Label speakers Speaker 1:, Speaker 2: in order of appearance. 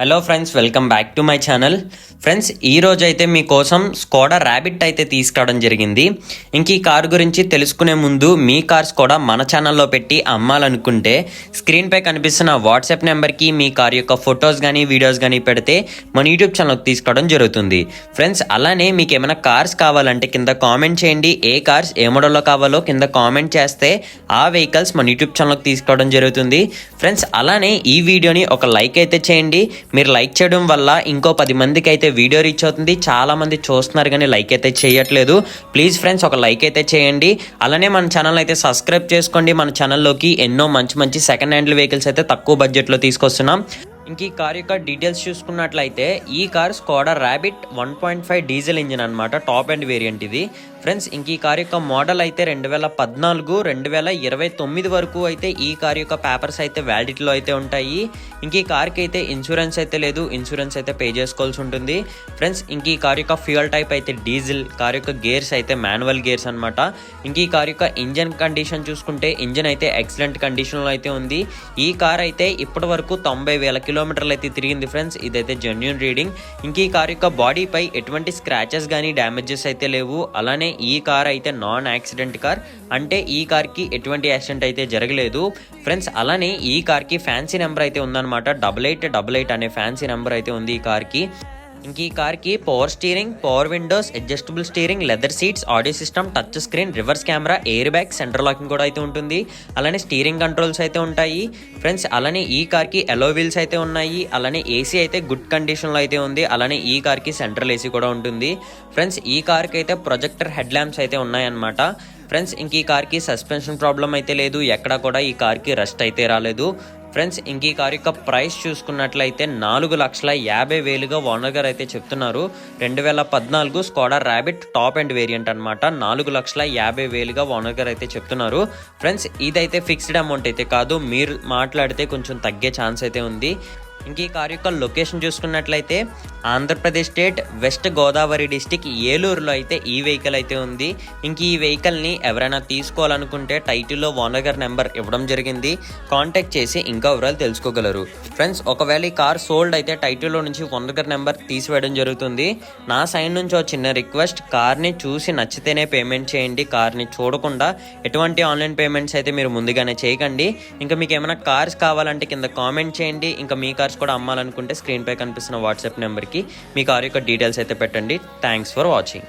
Speaker 1: Hello friends welcome back to my channel friends ఈ రోజు అయితే మీకోసం స్కోడా ర్యాబిట్ అయితే తీసుకురావడం జరిగింది. ఇంక ఈ కార్ గురించి తెలుసుకునే ముందు మీ కార్స్ కూడా మన ఛానల్లో పెట్టి అమ్మాలనుకుంటే స్క్రీన్పై కనిపిస్తున్న వాట్సాప్ నెంబర్కి మీ కార్ యొక్క ఫొటోస్ కానీ వీడియోస్ కానీ పెడితే మన యూట్యూబ్ ఛానల్కి తీసుకోవడం జరుగుతుంది. ఫ్రెండ్స్ అలానే మీకు ఏమైనా కార్స్ కావాలంటే కింద కామెంట్ చేయండి. ఏ కార్స్ ఏ మోడల్లో కావాలో కింద కామెంట్ చేస్తే ఆ వెహికల్స్ మన యూట్యూబ్ ఛానల్కి తీసుకోవడం జరుగుతుంది. ఫ్రెండ్స్ అలానే ఈ వీడియోని ఒక లైక్ అయితే చేయండి. మీరు లైక్ చేయడం వల్ల ఇంకో పది మందికి అయితే వీడియో రీచ్ అవుతుంది. చాలామంది చూస్తున్నారు కానీ లైక్ అయితే చేయట్లేదు. ప్లీజ్ ఫ్రెండ్స్ ఒక లైక్ అయితే చేయండి. అలానే మన ఛానల్ అయితే సబ్స్క్రైబ్ చేసుకోండి. మన ఛానల్లోకి ఎన్నో మంచి మంచి సెకండ్ హ్యాండ్ వెహికల్స్ అయితే తక్కువ బడ్జెట్లో తీసుకొస్తున్నాం. ఇంక ఈ కార్ యొక్క డీటెయిల్స్ చూసుకున్నట్లయితే ఈ car Skoda Rapid one point five diesel engine అనమాట టాప్ అండ్ వేరియంట్ ఇది. ఫ్రెండ్స్ ఇంక ఈ కార్ యొక్క మోడల్ అయితే రెండు వేల పద్నాలుగు రెండు వేల ఇరవై తొమ్మిది వరకు అయితే ఈ కార్ యొక్క పేపర్స్ అయితే వ్యాలిడిటీలో అయితే ఉంటాయి. ఇంక ఈ కార్కి అయితే ఇన్సూరెన్స్ అయితే లేదు ఇన్సూరెన్స్ అయితే పే చేసుకోవాల్సి ఉంటుంది. ఫ్రెండ్స్ ఇంక ఈ కార్ యొక్క ఫ్యూయల్ టైప్ అయితే డీజిల్ కార్ యొక్క గేర్స్ అయితే మాన్యువల్ గేర్స్ అనమాట ఇంక ఈ కార్ యొక్క ఇంజన్ కండిషన్ చూసుకుంటే ఇంజన్ అయితే ఎక్సలెంట్ కండిషన్లో అయితే ఉంది. ఈ కార్ అయితే ఇప్పటి వరకు తొంభై వేల కిలోమీటర్లు అయితే తిరిగింది ఫ్రెండ్స్ ఇదైతే జెన్యున్ రీడింగ్ ఇంక ఈ కార్ యొక్క బాడీపై ఎటువంటి స్క్రాచెస్ కానీ డ్యామేజెస్ అయితే లేవు. అలానే ఈ కార్ అయితే నాన్ యాక్సిడెంట్ కార్. అంటే ఈ కార్కి ఎటువంటి యాక్సిడెంట్ అయితే జరగలేదు. ఫ్రెండ్స్ అలానే ఈ కార్కి ఫ్యాన్సీ నెంబర్ అయితే ఉందన్నమాట. డబల్ ఎయిట్ డబల్ ఎయిట్ అనే ఫ్యాన్సీ నెంబర్ అయితే ఉంది ఈ కార్కి. ఇంక ఈ కార్కి power steering power windows adjustable steering leather seats audio system touch screen reverse camera air bag centre locking కూడా అయితే ఉంటుంది. అలానే స్టీరింగ్ కంట్రోల్స్ అయితే ఉంటాయి. ఫ్రెండ్స్ అలానే ఈ కార్కి ఎలో వీల్స్ అయితే ఉన్నాయి. అలానే ఏసీ అయితే గుడ్ కండిషన్లో అయితే ఉంది. అలానే ఈ కార్కి సెంట్రల్ ఏసీ కూడా ఉంటుంది. ఫ్రెండ్స్ ఈ కార్కి అయితే ప్రొజెక్టర్ హెడ్ ల్యాంప్స్ అయితే ఉన్నాయన్నమాట. ఫ్రెండ్స్ ఇంక ఈ కార్కి సస్పెన్షన్ ప్రాబ్లం అయితే లేదు. ఎక్కడ కూడా ఈ కార్కి రస్ట్ అయితే రాలేదు. ఫ్రెండ్స్ ఇంక ఈ కార్ యొక్క ప్రైస్ చూసుకున్నట్లయితే నాలుగు లక్షల యాభై వేలుగా ఓనర్ గారు అయితే చెప్తున్నారు. రెండు వేల పద్నాలుగు Skoda Rapid top and variant అనమాట నాలుగు లక్షల యాభై వేలుగా ఓనర్ గారు అయితే చెప్తున్నారు. ఫ్రెండ్స్ ఇదైతే ఫిక్స్డ్ అమౌంట్ అయితే కాదు. మీరు మాట్లాడితే కొంచెం తగ్గే ఛాన్స్ అయితే ఉంది. ఇంక ఈ కార్ యొక్క లొకేషన్ చూసుకున్నట్లయితే Andhra Pradesh state west Godavari district ఏలూరులో అయితే ఈ వెహికల్ అయితే ఉంది. ఇంక ఈ వెహికల్ని ఎవరైనా తీసుకోవాలనుకుంటే టైటిల్లో ఓనర్ గారి నెంబర్ ఇవ్వడం జరిగింది. కాంటాక్ట్ చేసి ఇంకా వివరాలు తెలుసుకోగలరు. ఫ్రెండ్స్ ఒకవేళ ఈ కార్ సోల్డ్ అయితే టైటిల్లో నుంచి ఓనర్ గారి నెంబర్ తీసివేయడం జరుగుతుంది. నా సైడ్ నుంచి ఒక చిన్న రిక్వెస్ట్ కార్ని చూసి నచ్చితేనే పేమెంట్ చేయండి. కార్ని చూడకుండా ఎటువంటి ఆన్లైన్ పేమెంట్స్ అయితే మీరు ముందుగానే చేయకండి. ఇంకా మీకు ఏమైనా కార్స్ కావాలంటే కింద కామెంట్ చేయండి. ఇంకా మీ కార్స్ కూడా అమ్మాలనుకుంటే స్క్రీన్పై కనిపిస్తున్న వాట్సాప్ నెంబర్కి మీ కారు యొక్క డీటెయిల్స్ అయితే పెట్టండి. Thanks for watching